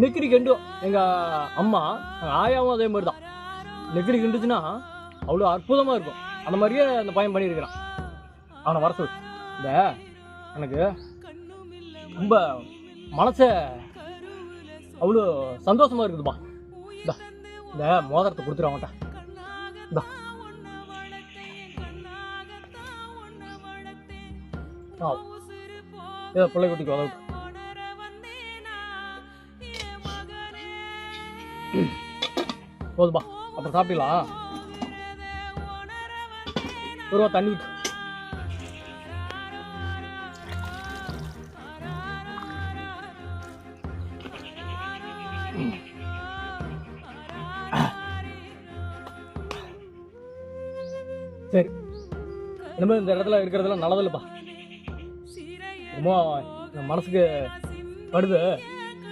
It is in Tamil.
நெக்கிரி கெண்டும் எங்கள் அம்மா எங்கள் ஆயாவும் அதே மாதிரி தான். நெக்கிரி கெண்டுச்சுன்னா அவ்வளோ அற்புதமாக இருக்கும். அந்த மாதிரியே அந்த பையன் பண்ணியிருக்கிறான். அவனை வர சொல்லு. இந்த எனக்கு ரொம்ப மனசை அவ்வளோ சந்தோஷமாக இருக்குதுப்பா இந்தா இந்த மோதிரத்தை கொடுத்துரு அவன்கிட்ட. இந்தா. ஆ. பிள்ளை குட்டிக்கு போதுப்பா அப்புறம் சாப்பிடலாம் ஒரு ரூபா தண்ணி சரி. இனிமேல் இந்த இடத்துல இருக்கிறதெல்லாம் நல்லதில்லப்பா. ரொம்ப என் மனசுக்கு படுது.